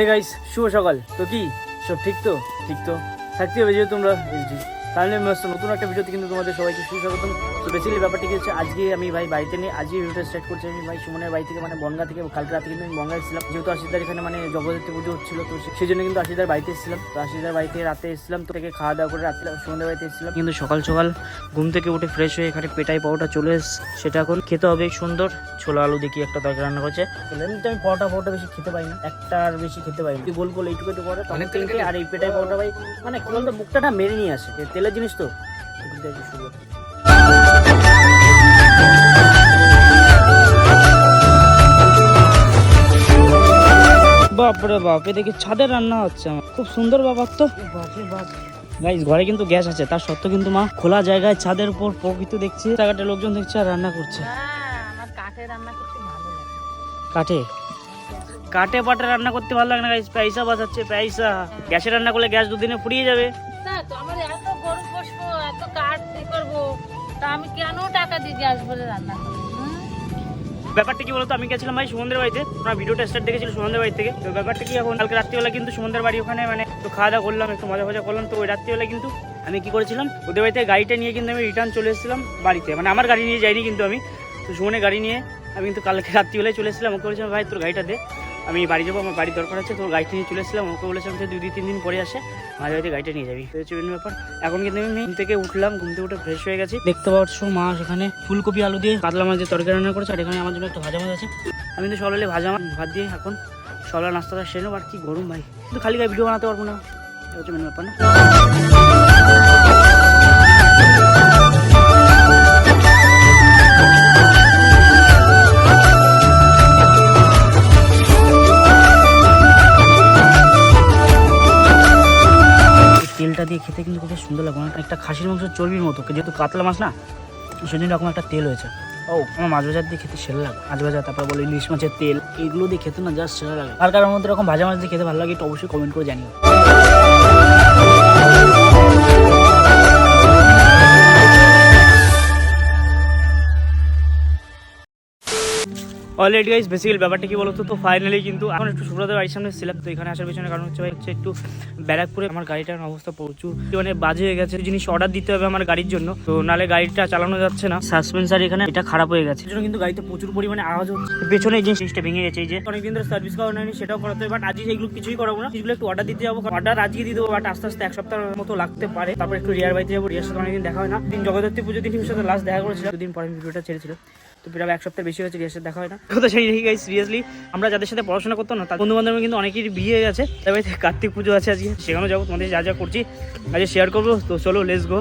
Hey guys শুভ সকাল। তো কি? সব ঠিক তো? ঠিক তো? থাকতে হবে যেহেতু তোমরা তাহলে নতুন একটা ভিডিওতে কিন্তু তোমাদের সবাইকে সুস্বাগতম। তো বেসিক্যালি ব্যাপারটা কি হচ্ছে, আজকে আমি ভাই বাড়িতে নেই। আজকে ভিডিওটা স্টার্ট করছি আমি ভাই সুমনের বাড়ি থেকে মানে বনগা থেকে। কালকে রাতে কিন্তু আমি বনগায় ছিলাম যেহেতু আশিদার এখানে মানে জগদ্ধাত্রী পুজো হচ্ছিল, তো সেই জন্য কিন্তু আশিদার বাড়িতে এসেছিলাম। তো আশিদার বাড়িতে রাতে এসেছিলাম। তো থেকে খাওয়া দাওয়া করে রাত্রে সুমনের বাড়িতে এসেছিলাম। কিন্তু সকাল সকাল ঘুম থেকে উঠে ফ্রেশ হয়ে এখানে পেটাই পাওয়াটা চলে এসেছে সেটা এখন খেতে হবে সুন্দর। ছোলা আলু দেখি একটা তরকারি রান্না করছে? এমনিতে আমি পরোটা পরোটা বেশি খেতে পাই না। একটা আর বেশি খেতে পাই না। গোল গোল এইটুকু একটু পরে তখন তিনটে আর এই পেটাই পাওয়াটা ভাই মানে কি বলতো মুখটা না মেরে নিয়ে আসে। তেলের জিনিস তো। শুরু বাপরে বাপ এ দেখি ছাদে রান্না হচ্ছে আমার। খুব সুন্দর ব্যাপার তো। গাইস ঘরে কিন্তু গ্যাস আছে তার সত্ত্বেও কিন্তু মা খোলা জায়গায় ছাদের উপর প্রকৃতি দেখছি। জায়গাটা লোকজন দেখছে আর রান্না করছে। কাঠে রান্না করতে ভালো লাগে। কাঠে? পাটে রান্না করতে ভালো লাগে না গাইস। পয়সা বাঁচাচ্ছে পয়সা। গ্যাসে রান্না করলে গ্যাস দুদিনে ফুরিয়ে যাবে। তা তো আমার এত গরু বসবো এত কাঠ দিয়ে করব তা আমি কেন টাকা দিয়ে গ্যাস ভরে রান্না করব ব্যাপারটা কি বলতো? আমি গেছিলাম ভাই সুমন্দের বাড়িতে। আপনার ভিডিওটা স্টার্ট দেখেছিল সুমন্দের বাড়ি থেকে। তো ব্যাপারটা কি এখন? কালকে রাত্রিবেলা কিন্তু সুমন্দের বাড়ি ওখানে মানে একটু খাওয়া দাওয়া করলাম একটু মজা ফজা করলাম। তো ওই রাত্রিবেলা কিন্তু আমি কি করেছিলাম? ওদের বাড়িতে গাড়িটা নিয়ে কিন্তু আমি রিটার্ন চলে এসেছিলাম বাড়িতে। মানে আমার গাড়ি নিয়ে যাইনি কিন্তু আমি। তো সুমনের গাড়ি নিয়ে আমি কিন্তু কালকে রাত্রিবেলায় চলে এসেছিলাম। ওকে বলেছিলাম, ভাই, তোর গাড়িটা দে। আমি বাড়ি যাব, আমার বাড়ি দরকার আছে, তোর গাড়িটা নিয়ে চলে এসেছিলাম। ওকে বলেছিলাম যে দুই তিন দিন পরে আসে, মাঝে বাড়িতে গাড়িটা নিয়ে যাবি। হচ্ছে main ব্যাপার। এখন কিন্তু আমি ঘুম থেকে উঠলাম, ঘুম থেকে উঠে ফ্রেশ হয়ে গেছি। দেখতে পাচ্ছ মা সেখানে ফুলকপি, আলু দিয়ে কাতলা মাছ দিয়ে তরকারি রান্না করেছে, আর এখানে আমার জন্য একটা ভাজা মাছ আছে। আমি তো সকালে ভাজা মাছ, ভাত দিয়ে এখন সকালে নাস্তাটা সেরে নেব। আর কি গরম, ভাই। কিন্তু খালি গায়ে ভিডিও বানাতে পারব না। হচ্ছে ব্যাপার না। তেলটা দিয়ে খেতে কিন্তু খুব সুন্দর লাগবে অনেকটা একটা খাসির মাংস চর্বির মতো। যেহেতু কাতলা মাছ না, সেজন্য এরকম একটা তেল হয়েছে। ও, আমার মাছ ভাজার দিয়ে খেতে সেরা লাগে। মাছ ভাজা, তারপর বলে ইলিশ মাছের তেল এগুলো দিয়ে খেতে না জাস্ট সেরা লাগে। আর কারোর মধ্যে এরকম ভাজা মাছ দিয়ে খেতে ভালো লাগে একটু অবশ্যই কমেন্ট করে জানিও। অলরেডি গাইস বেসিক্যালি ব্যাপারটা কি বলতো? তো ফাইনালি কিন্তু এখন একটু সুব্রতের বাড়ির সামনে ছিলাম, তো এখানে আসার পিছনে কারণ হচ্ছে ভাই, হচ্ছে একটু ব্যারাকপুরে আমার গাড়িটার অবস্থা প্রচুর মানে বাজে হয়ে গেছে। জিনিস অর্ডার দিতে হবে আমার গাড়ির জন্য, তো নালে গাড়িটা চালানো যাচ্ছে না। সাসপেন্সার এখানে এটা খারাপ হয়ে গেছে। কিন্তু গাড়িতে প্রচুর পরিমাণে আওয়াজ হচ্ছে। পেছনে এই জিনিসটা ভেঙে গেছে, এই যে অনেকদিন ধরে সার্ভিস করা হয়নি, সেটাও করাতে হবে বাট আজকে সেগুলো কিছুই করাবো না। এগুলো একটু অর্ডার দিতে যাব অর্ডার আজকে দিয়ে দেবো বাট আস্তে আস্তে এক সপ্তাহের মতো লাগতে পারে। তারপর একটু রিয়ার বাড়িতে যাব রিয়ার সাথে অনেকদিন দেখা হয় না। দিন জগদ্ধাত্রী পুজো দিন সাথে লাস্ট দেখা করেছিলাম। দুদিন পরে ভিডিওটা ছেড়েছিল তো প্রায় এক সপ্তাহ বেশি হয়েছে রিয়ার দেখা হয় না। কথা সেই রেখে গাই সিরিয়াসলি আমরা যাদের সাথে পড়াশোনা করতাম না, তার বন্ধু বান্ধব কিন্তু অনেকেরই বিয়ে হয়ে গেছে। কার্তিক পুজো আছে আজকে, সেখানেও যাব, তোমাদের যা যা করছি। আজকে শেয়ার করব, তো চলো লেস গো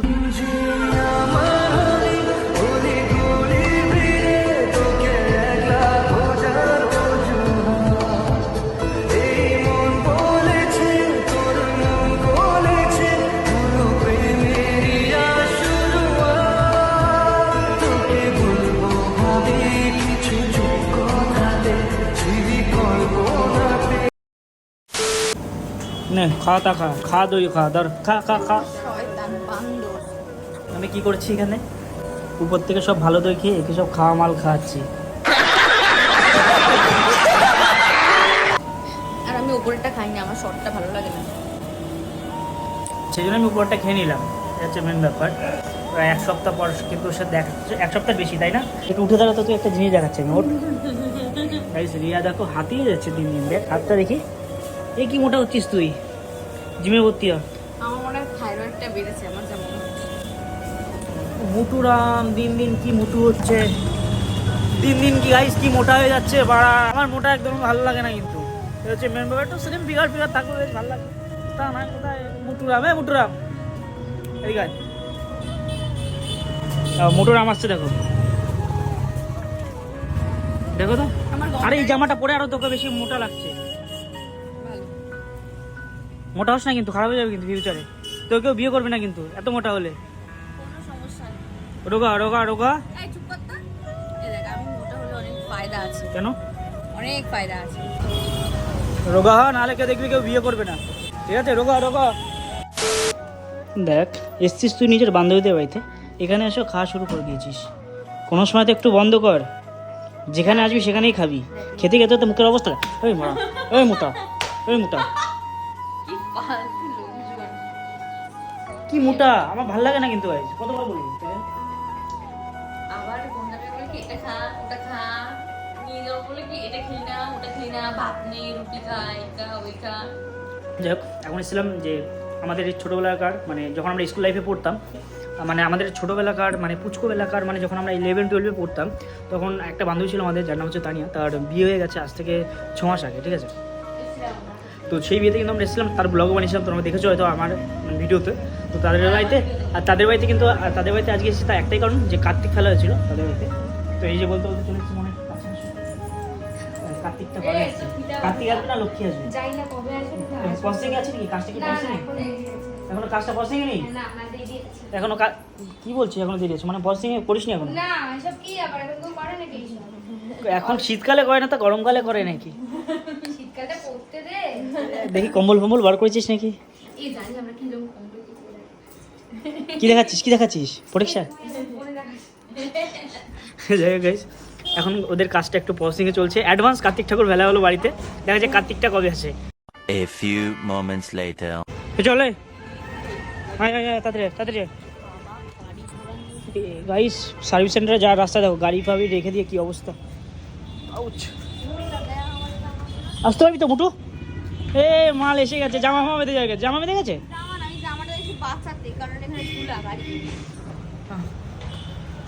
তা খা খা দই খা ধর খা খা খা। আমি কি করছি এখানে? উপর থেকে সব ভালো দই খেয়ে একে সব খাওয়া মাল খাওয়াচ্ছি। আর আমি উপরেরটা খাই না আমার শর্টটা ভালো লাগে না। সেই জন্য আমি উপরটা খেয়ে নিলাম। এটা হচ্ছে মেন ব্যাপার। প্রায় এক সপ্তাহ পর কিন্তু দেখা এক সপ্তাহ বেশি তাই না? একটু উঠে দাঁড়াতো তুই একটা জিনিস দেখাচ্ছে আমি ওর রিয়া দেখো হাতিয়ে যাচ্ছে দিন দিন দেখ হাতটা দেখি। এই কি মোটা হচ্ছিস তুই? জিমে ভর্তি হ আমার মনে হয় থাইরয়েডটা বেড়েছে আমার যেমন মুটুরাম দিন দিন কি মুটু হচ্ছে। দিন দিন কি গাইস কি মোটা হয়ে যাচ্ছে বাড়া। আমার মোটা একদম ভালো লাগে না কিন্তু। এটা হচ্ছে মেন ব্যাপার একটু সেদিন ফিগার ফিগার থাকলে বেশ ভালো লাগে। তা না কোথায়? মুটুরাম এ মুটুরাম আয়। আহ, মুটুরাম আসছে দেখো। দেখো তো? আরে এই জামাটা পরে আরও তোকে বেশি মোটা লাগছে। মোটা হস না কিন্তু খারাপ হয়ে যাবে কিন্তু ফিউচারে তো কেউ বিয়ে করবে না কিন্তু এত মোটা হলে। কোনো সমস্যা নেই। রোগা রোগা রোগা। এই চুপ কর তো। এই দেখ আমি মোটা হলে অনেক ফায়দা আছে। কেন? অনেক ফায়দা আছে। রোগা হ নাহলে কেউ দেখবি কেউ বিয়ে করবে না। ঠিক আছে রোগা রোগা। দেখ এসছিস তুই নিজের বান্ধবীদের বাড়িতে এখানে এসে খাওয়া শুরু করে দিয়েছিস। কোনো সময় তো একটু বন্ধ কর। যেখানে আসবি সেখানেই খাবি। খেতে খেতে তো মুখের অবস্থা ওই মোটা ওই মোটা ওই মোটা। কি মোটা? আমার ভালো লাগে না কিন্তু ভাই। কতবার বলি আবার বন্ধুরা বলে কি এটা খা ওটা খা নিয়ে যাও। বলে কি এটা খেলি না ওটা খেলি না ভাত নেই রুটি খা এই ওই খা। যাই হোক এখন এসেছিলাম যে আমাদের এই ছোটোবেলাকার মানে যখন আমরা স্কুল লাইফে পড়তাম মানে আমাদের ছোটোবেলাকার মানে পুচকো এলাকার মানে যখন আমরা ইলেভেন টুয়েলভে পড়তাম তখন একটা বান্ধবী ছিল আমাদের যার নাম হচ্ছে তানিয়া। তার বিয়ে হয়ে গেছে আজ থেকে ছ মাস আগে ঠিক আছে? তো সেই বিয়েতে কিন্তু আমরা এসেছিলাম তার ব্লগও বানিয়েছিলাম তোমরা দেখেছ হয়তো আমার ভিডিওতে। তো তাদের বাড়িতে আর তাদের বাড়িতে কিন্তু তাদের বাড়িতে আজকে এসেছি তার একটাই কারণ যে কার্তিক খেলা হয়েছিল তাদের বাড়িতে। তো এই যে বলতে বলতে চলে এসেছি মনে। কার্তিকটা কবে আসছে কার্তিক আসবে না লক্ষ্মী আসবে? যাই না কবে আসবে না আছে নাকি? কাজটা কি এখন নেই না না দেরি আছে এখনও কা- কি বলছিস এখনও দেরি আছে মানে প্রসেসিং করিস নি এখনও? না এসব কি আবার এখন করে নাকি? এখন শীতকালে করে না তা গরমকালে করে নাকি? দেখি কম্বল ফম্বল বার করেছিস নাকি? এই জানি আমরা কি লোক কমবে কি করে কি দেখাচ্ছিস? কি দেখাচ্ছিস? পরীক্ষা? পরে যাই হোক guys, এখন ওদের কাজটা একটু প্রসেসিংয়ে চলছে। অ্যাডভান্স কার্তিক ঠাকুর বেলা হলো বাড়িতে। দেখা যাচ্ছে কার্তিকটা কবে আসে। A few moments later. চলে। হ্যাঁ হ্যাঁ হ্যাঁ তাড়াতাড়ি তাড়াতাড়ি গাইস সার্ভিস সেন্টারে যাওয়ার রাস্তা দেখো গাড়ি ফাবি রেখে দিয়ে কি অবস্থা। আউচ আসতে পারবি তো মুটু? এ মাল এসে গেছে জামা ফামা বেঁধে গেছে জামা বেঁধে গেছে?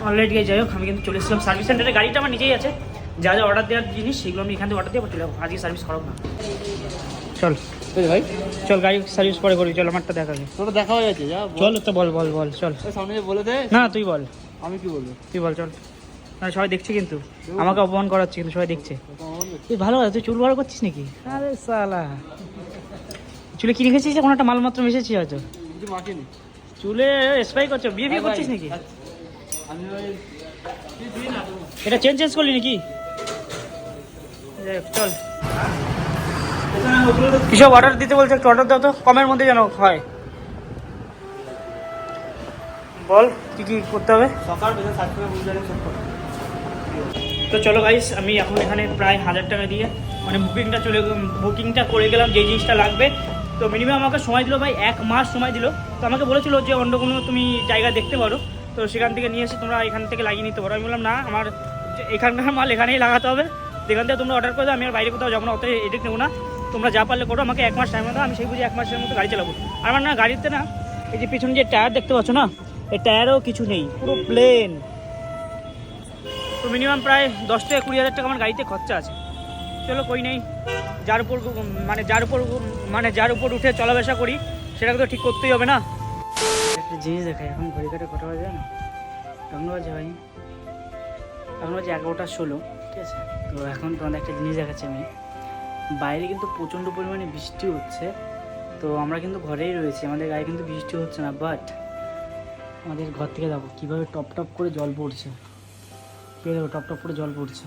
অলরেডি যাই হোক আমি কিন্তু চলে এসেছিলাম সার্ভিস সেন্টারে গাড়িটা আমার নিজেই আছে। যা যা অর্ডার দেওয়ার জিনিস সেগুলো আমি এখান থেকে অর্ডার দিয়ে চলে যাব। আজকে সার্ভিস খারাপ না। চল। এই ভাই। চল গাড়ি সার্ভিস পরে করি চল আমারটা দেখা যাবে তোরা দেখা হয়ে গেছে যা চল তো বল বল বল চল। সামনে বলে দে না তুই বল। আমি কি বলব? তুই বল চল। সবাই দেখছে কিন্তু। আমাকে অপমান করাচ্ছে কিন্তু সবাই দেখছে। তুই ভালো আছে তুই চুল বড় করছিস নাকি? আরে সালা। চুলে কি রেখেছিস? কোনো একটা মালমাত্র মিশেছিস হয়তো। চুলে স্প্রে করছ? বিয়ে বিয়ে করছিস নাকি? তুমি। এটা চেঞ্জ চেঞ্জ করলি নাকি? চল। কিসব অর্ডার দিতে বলছে? একটু অর্ডার দাও তো। কমের মধ্যে যেন হয়। বল কি কি করতে হবে? সকাল বেলা সাতটা বুঝে। তো চলো গাইস আমি এখন এখানে প্রায় হাজার টাকা দিয়ে মানে বুকিংটা চলে বুকিংটা করে গেলাম যে জিনিসটা লাগবে। তো মিনিমাম আমাকে সময় দিল ভাই, এক মাস সময় দিল। তো আমাকে বলেছিল যে অন্য কোনো তুমি জায়গা দেখতে পারো। তো সেখান থেকে নিয়ে এসে তোমরা এখান থেকে লাগিয়ে নিতে পারো। আমি বললাম, না, আমার এখানকার মাল এখানেই লাগাতে হবে। যেখান থেকে তোমরা অর্ডার করে দাও আমি আর বাইরে কোথাও যাব না অত এডিট নেব না। তোমরা যা পারলে করো, আমাকে এক মাস টাইম দাও, আমি সেই বুঝে এক মাসের মতো গাড়ি চালাবো। আমার না গাড়িতে না, এই যে পিছনে যে টায়ার দেখতে পাচ্ছ না, এই টায়ারও কিছু নেই, পুরো প্লেন তো মিনিমাম প্রায় দশ থেকে কুড়ি হাজার টাকা আমার গাড়িতে খরচা আছে। চলো কই নেই, যার উপর মানে যার উপর মানে যার উপর উঠে চলাবেশা করি, সেটাকে তো ঠিক করতেই হবে না। একটা জিনিস দেখাই, এখন ঘড়ি কাটে কটা বাজে না এখন বাজে ভাই এখন বাজে এগারোটা ষোলো, ঠিক আছে? তো এখন তোমাদের একটা জিনিস দেখাচ্ছি আমি। বাইরে কিন্তু প্রচণ্ড পরিমাণে বৃষ্টি হচ্ছে, তো আমরা কিন্তু ঘরেই রয়েছি, আমাদের গায়ে কিন্তু বৃষ্টি হচ্ছে না বাট আমাদের ঘর থেকে যাব কীভাবে টপ টপ করে জল পড়ছে। কে দেখো টপ টপ করে জল পড়ছে।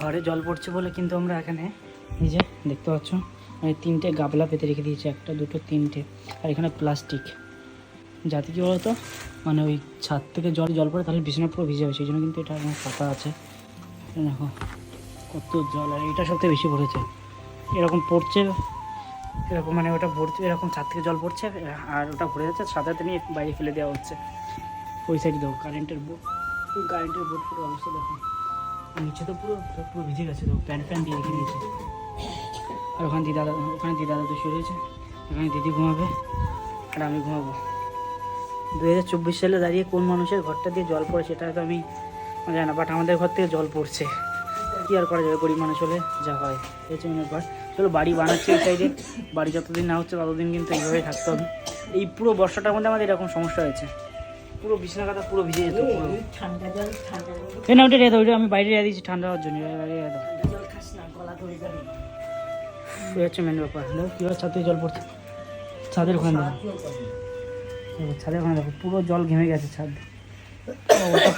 ঘরে জল পড়ছে বলে কিন্তু আমরা এখানে এই যে দেখতে পাচ্ছ মানে তিনটে গাবলা পেতে রেখে দিয়েছি, একটা, দুটো, তিনটে, আর এখানে প্লাস্টিক। যাতে কি বলতো? মানে ওই ছাদ থেকে জল জল পড়ে তাহলে বিছানা পুরো ভিজে যাবে, সেই জন্য কিন্তু এটা আমার পাতা আছে। দেখো, কত জল, আর এটা সবথেকে বেশি পড়েছে। এরকম পড়ছে, এরকম মানে ওটা ভরছে, এরকম ছাদ থেকে জল পড়ছে, আর ওটা ভরে যাচ্ছে সাথে নিয়ে বাইরে ফেলে দেওয়া হচ্ছে। ওই সাইডে দেখো কারেন্টের বোর্ড কারেন্টের বোর্ড পুরো অবস্থা দেখো। নিচে তো পুরো পুরো ভিজে গেছে তো, প্যান্ট প্যান্ট দিয়ে রেখে দিয়েছে। আর ওখানে দিদা ওখানে দিদা দাদু শুয়ে রয়েছে। এখানে দিদি ঘুমাবে। আর আমি ঘুমাবো। দু হাজার চব্বিশ সালে দাঁড়িয়ে কোন মানুষের ঘরটা দিয়ে জল পড়ে সেটা তো আমি জানি না বাট আমাদের ঘর থেকে জল পড়ছে। কি আর করা যাবে, গরিব মানুষ হলে যা হয়। এই হচ্ছে ঘর। চলো বাড়ি বানাচ্ছে এই সাইডে বাড়ি যতদিন না হচ্ছে ততদিন কিন্তু এইভাবেই থাকতে হবে। এই পুরো বর্ষাটার মধ্যে আমাদের এরকম সমস্যা হয়েছে। পুরো বিছানা কাটা পুরো ভিজে যেত পুরো। এই না ওটা রেখে দাও ওইটা আমি বাইরে রেখে দিয়েছি ঠান্ডা হওয়ার জন্য বাইরে রেখে দাও। এই হচ্ছে মেন ব্যাপার। দেখো কীভাবে ছাদে জল পড়ছে। ছাদের ওখানে দেখো, ছাদের ওখানে দেখো পুরো জল ঘেমে গেছে ছাদ।